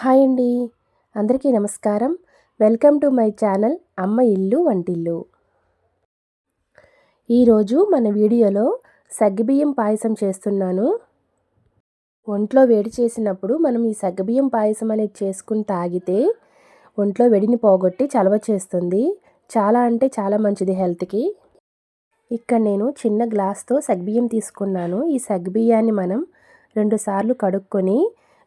Hi అండి. అందరికీ నమస్కారం. వెల్కమ్ టు మై ఛానల్ అమ్మ ఇల్లు వంటిల్లు. ఈరోజు మన వీడియోలో సగ్గుబియ్యం పాయసం చేస్తున్నాను. ఒంట్లో వేడి చేసినప్పుడు మనం ఈ సగ్గుబియ్యం పాయసం అనేది చేసుకుని తాగితే ఒంట్లో వేడిని పోగొట్టి చలవ చేస్తుంది. చాలా అంటే చాలా మంచిది హెల్త్కి. ఇక్కడ నేను చిన్న గ్లాస్తో సగ్బియ్యం తీసుకున్నాను. ఈ సగ్బియ్యాన్ని మనం రెండుసార్లు కడుక్కొని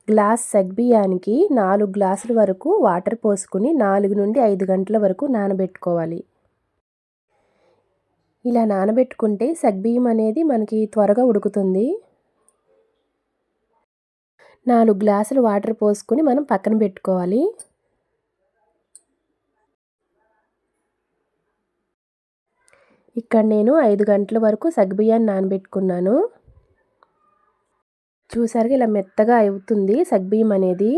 గ్లాస్ సగ్బియానికి నాలుగు గ్లాసుల వరకు వాటర్ పోసుకుని నాలుగు నుండి ఐదు గంటల వరకు నానబెట్టుకోవాలి. ఇలా నానబెట్టుకుంటే సగ్బియ్యం అనేది మనకి త్వరగా ఉడుకుతుంది. నాలుగు గ్లాసులు వాటర్ పోసుకుని మనం పక్కన పెట్టుకోవాలి. ఇక్కడ నేను ఐదు గంటల వరకు సగ్బియ్యాన్ని నానబెట్టుకున్నాను. చూసారుగా ఇలా మెత్తగా అవుతుంది సగ్బియ్యం అనేది.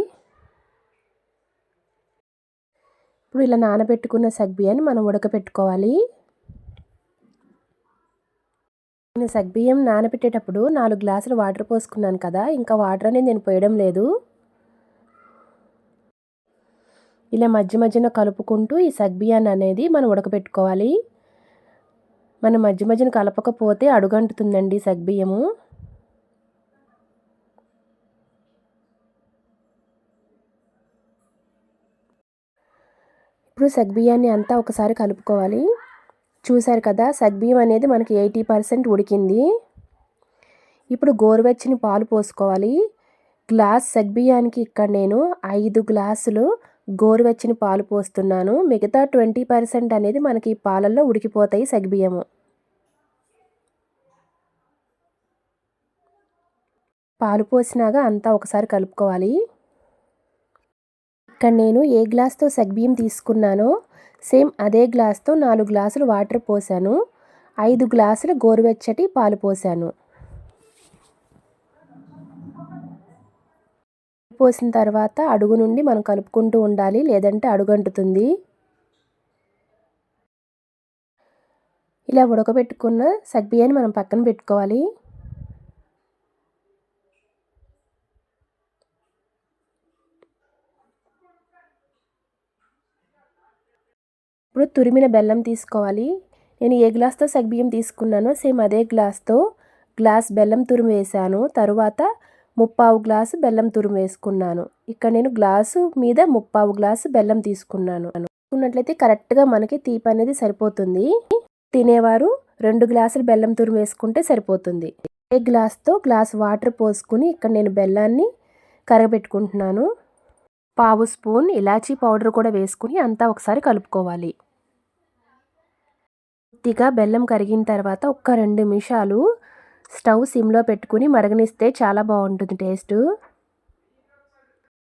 ఇప్పుడు ఇలా నానబెట్టుకున్న సగ్బియ్యాన్ని మనం ఉడకపెట్టుకోవాలి. నేను సగ్బియ్యం నానబెట్టేటప్పుడు నాలుగు గ్లాసులు వాటర్ పోసుకున్నాను కదా ఇంకా వాటర్ అనేది నేను పోయడం లేదు. ఇలా మధ్య మధ్యన కలుపుకుంటూ ఈ సగ్బియ్యాన్ని అనేది మనం ఉడకపెట్టుకోవాలి. మనం మధ్య మధ్యన కలపకపోతే అడుగంటుతుందండి సగ్బియ్యము. ఇప్పుడు సగ్బియాన్ని అంతా ఒకసారి కలుపుకోవాలి. చూశారు కదా సగ్బియ్యం అనేది మనకి ఎయిటీ పర్సెంట్ ఉడికింది. ఇప్పుడు గోరువెచ్చని పాలు పోసుకోవాలి. గ్లాస్ సగ్బియ్యానికి ఇక్కడ నేను ఐదు గ్లాసులు గోరువెచ్చని పాలు పోస్తున్నాను. మిగతా ట్వంటీ పర్సెంట్ అనేది మనకి పాలల్లో ఉడికిపోతాయి సగ్బియ్యము. పాలు పోసినాక అంతా ఒకసారి కలుపుకోవాలి. ఇక్కడ నేను ఏ గ్లాస్తో సగ్బియ్యం తీసుకున్నానో సేమ్ అదే గ్లాస్తో నాలుగు గ్లాసులు వాటర్ పోసాను. ఐదు గ్లాసులు గోరువెచ్చటి పాలు పోసాను. పోసిన తర్వాత అడుగు నుండి మనం కలుపుకుంటూ ఉండాలి లేదంటే అడుగంటుతుంది. ఇలా ఉడకబెట్టుకున్న సగ్బియ్యాన్ని మనం పక్కన పెట్టుకోవాలి. ఇప్పుడు తురిమిన బెల్లం తీసుకోవాలి. నేను ఏ గ్లాస్తో సగ్బియ్యం తీసుకున్నానో సేమ్ అదే గ్లాస్తో గ్లాస్ బెల్లం తురుము వేసాను తరువాత ముప్పావు గ్లాసు బెల్లం తురుము వేసుకున్నాను ఇక్కడ నేను గ్లాసు మీద ముప్పావు గ్లాసు బెల్లం తీసుకున్నాను. అనుకున్నట్లయితే కరెక్ట్గా మనకి తీపి అనేది సరిపోతుంది. తినేవారు రెండు గ్లాసులు బెల్లం తురుము వేసుకుంటే సరిపోతుంది. ఏ గ్లాస్తో గ్లాస్ వాటర్ పోసుకుని ఇక్కడ నేను బెల్లాన్ని కరగబెట్టుకుంటున్నాను పావు స్పూన్ ఇలాచీ పౌడర్ కూడా వేసుకుని అంతా ఒకసారి కలుపుకోవాలి. కొద్దిగా బెల్లం కరిగిన తర్వాత ఒక్క రెండు నిమిషాలు స్టవ్ సిమ్లో పెట్టుకుని మరగనిస్తే చాలా బాగుంటుంది టేస్ట్.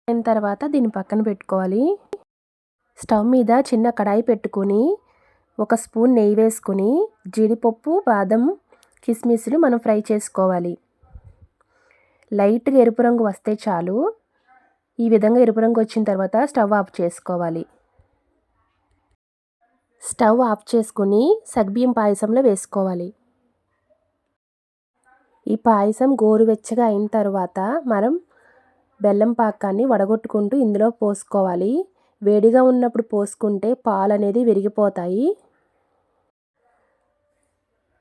అయిన తర్వాత దీన్ని పక్కన పెట్టుకోవాలి. స్టవ్ మీద చిన్న కడాయి పెట్టుకుని ఒక స్పూన్ నెయ్యి వేసుకుని జీడిపప్పు బాదం కిస్మిస్లు మనం ఫ్రై చేసుకోవాలి. లైట్గా ఎరుపు రంగు వస్తే చాలు. ఈ విధంగా ఎరుపు రంగు వచ్చిన తర్వాత స్టవ్ ఆఫ్ చేసుకోవాలి. స్టవ్ ఆఫ్ చేసుకుని సగ్బియ్యం పాయసంలో వేసుకోవాలి. ఈ పాయసం గోరువెచ్చగా అయిన తర్వాత మనం బెల్లం పాకాన్ని వడగొట్టుకుంటూ ఇందులో పోసుకోవాలి. వేడిగా ఉన్నప్పుడు పోసుకుంటే పాలు అనేది విరిగిపోతాయి.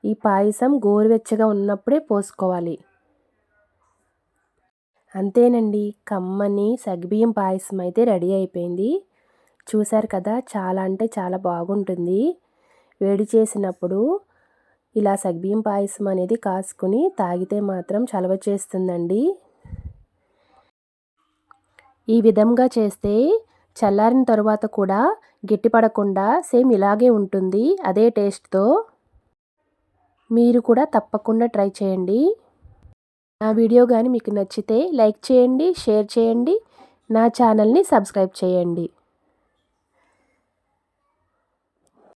ఈ పాయసం గోరువెచ్చగా ఉన్నప్పుడే పోసుకోవాలి. అంతేనండి. కమ్మని సగ్బియ్యం పాయసం అయితే రెడీ అయిపోయింది. చూశారు కదా చాలా అంటే చాలా బాగుంటుంది. వేడి చేసినప్పుడు ఇలా సగ్బియ్యం పాయసం అనేది కాసుకుని తాగితే మాత్రం చలవ చేస్తుందండి. ఈ విధంగా చేస్తే చల్లారిన తరువాత కూడా గట్టిపడకుండా సేమ్ ఇలాగే ఉంటుంది. అదే టేస్ట్తో మీరు కూడా తప్పకుండా ట్రై చేయండి. నా వీడియో కానీ మీకు నచ్చితే లైక్ చేయండి షేర్ చేయండి. నా ఛానల్ని సబ్స్క్రైబ్ చేయండి.